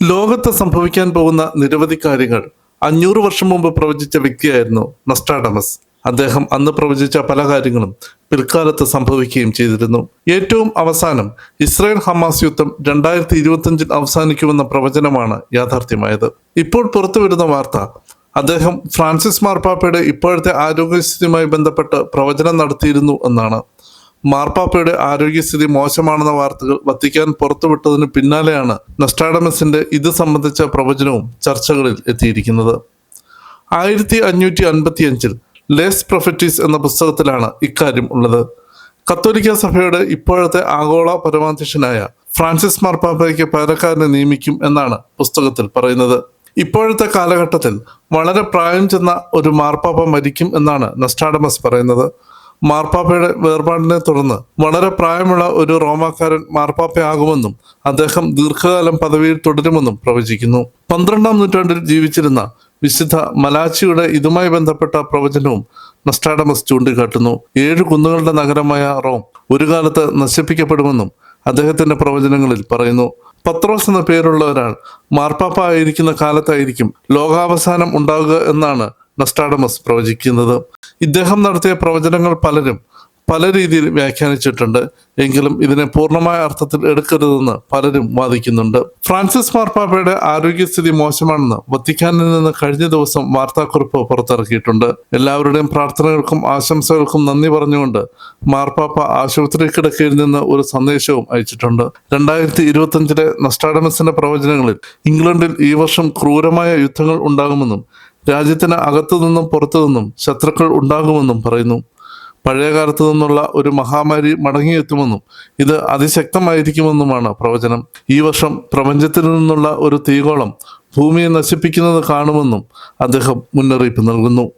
ലോകത്ത് സംഭവിക്കാൻ പോകുന്ന നിരവധി കാര്യങ്ങൾ അഞ്ഞൂറ് വർഷം മുമ്പ് പ്രവചിച്ച വ്യക്തിയായിരുന്നു നസ്ട്രാഡമസ് അദ്ദേഹം അന്ന് പ്രവചിച്ച പല കാര്യങ്ങളും പിൽക്കാലത്ത് സംഭവിക്കുകയും ചെയ്തിരുന്നു. ഏറ്റവും അവസാനം ഇസ്രായേൽ ഹമാസ് യുദ്ധം രണ്ടായിരത്തി ഇരുപത്തിയഞ്ചിൽ അവസാനിക്കുമെന്ന പ്രവചനമാണ് യാഥാർത്ഥ്യമായത്. ഇപ്പോൾ പുറത്തുവരുന്ന വാർത്ത അദ്ദേഹം ഫ്രാൻസിസ് മാർപ്പാപ്പയുടെ ഇപ്പോഴത്തെ ആരോഗ്യസ്ഥിതിയുമായി ബന്ധപ്പെട്ട് പ്രവചനം നടത്തിയിരുന്നു എന്നാണ്. മാർപ്പാപ്പയുടെ ആരോഗ്യസ്ഥിതി മോശമാണെന്ന വാർത്തകൾ വത്തിക്കാൻ പുറത്തുവിട്ടതിന് പിന്നാലെയാണ് നെസ്റ്റാഡമസിന്റെ ഇത് സംബന്ധിച്ച പ്രവചനവും ചർച്ചകളിൽ എത്തിയിരിക്കുന്നത്. ആയിരത്തി അഞ്ഞൂറ്റി അൻപത്തി അഞ്ചിൽ ലേസ് പ്രൊഫറ്റീസ് എന്ന പുസ്തകത്തിലാണ് ഇക്കാര്യം ഉള്ളത്. കത്തോലിക്ക സഭയുടെ ഇപ്പോഴത്തെ ആഗോള പരമാധ്യക്ഷനായ ഫ്രാൻസിസ് മാർപ്പാപ്പയ്ക്ക് പകരക്കാരനെ നിയമിക്കും എന്നാണ് പുസ്തകത്തിൽ പറയുന്നത്. ഇപ്പോഴത്തെ കാലഘട്ടത്തിൽ വളരെ പ്രായം ചെന്ന ഒരു മാർപ്പാപ്പ മരിക്കും എന്നാണ് നസ്റ്റാഡമസ് പറയുന്നത്. മാർപ്പാപ്പയുടെ വേർപാടിനെ തുടർന്ന് വളരെ പ്രായമുള്ള ഒരു റോമാക്കാരൻ മാർപ്പാപ്പയാകുമെന്നും അദ്ദേഹം ദീർഘകാലം പദവിയിൽ തുടരുമെന്നും പ്രവചിക്കുന്നു. പന്ത്രണ്ടാം നൂറ്റാണ്ടിൽ ജീവിച്ചിരുന്ന വിശുദ്ധ മലാച്ചിയുടെ ഇതുമായി ബന്ധപ്പെട്ട പ്രവചനവും നസ്റ്റാഡമസ് ചൂണ്ടിക്കാട്ടുന്നു. ഏഴ് കുന്നുകളുടെ നഗരമായ റോം ഒരു കാലത്ത് നശിപ്പിക്കപ്പെടുമെന്നും അദ്ദേഹത്തിന്റെ പ്രവചനങ്ങളിൽ പറയുന്നു. പത്രോസ് എന്ന പേരുള്ള ഒരാൾ മാർപ്പാപ്പ ആയിരിക്കുന്ന കാലത്തായിരിക്കും ലോകാവസാനം ഉണ്ടാകുക എന്നാണ് നസ്റ്റാഡമസ് പ്രവചിക്കുന്നത്. ഇദ്ദേഹം നടത്തിയ പ്രവചനങ്ങൾ പലരും പല രീതിയിൽ വ്യാഖ്യാനിച്ചിട്ടുണ്ട്. എങ്കിലും ഇതിനെ പൂർണമായ അർത്ഥത്തിൽ എടുക്കരുതെന്ന് പലരും വാദിക്കുന്നുണ്ട്. ഫ്രാൻസിസ് മാർപ്പാപ്പയുടെ ആരോഗ്യസ്ഥിതി മോശമാണെന്ന് വത്തിക്കാനിൽ നിന്ന് കഴിഞ്ഞ ദിവസം വാർത്താക്കുറിപ്പ് പുറത്തിറക്കിയിട്ടുണ്ട്. എല്ലാവരുടെയും പ്രാർത്ഥനകൾക്കും ആശംസകൾക്കും നന്ദി പറഞ്ഞുകൊണ്ട് മാർപ്പാപ്പ ആശുപത്രി കിടക്കയിൽ നിന്ന് ഒരു സന്ദേശവും അയച്ചിട്ടുണ്ട്. രണ്ടായിരത്തി ഇരുപത്തിയഞ്ചിലെ നസ്റ്റാഡമസിന്റെ പ്രവചനങ്ങളിൽ ഇംഗ്ലണ്ടിൽ ഈ വർഷം ക്രൂരമായ യുദ്ധങ്ങൾ ഉണ്ടാകുമെന്നും രാജ്യത്തിന് അകത്തു നിന്നും പുറത്തു നിന്നും ശത്രുക്കൾ ഉണ്ടാകുമെന്നും പറയുന്നു. പഴയകാലത്തു നിന്നുള്ള ഒരു മഹാമാരി മടങ്ങിയെത്തുമെന്നും ഇത് അതിശക്തമായിരിക്കുമെന്നുമാണ് പ്രവചനം. ഈ വർഷം പ്രപഞ്ചത്തിൽ നിന്നുള്ള ഒരു തീകോളം ഭൂമിയെ നശിപ്പിക്കുന്നത് കാണുമെന്നും അദ്ദേഹം മുന്നറിയിപ്പ് നൽകുന്നു.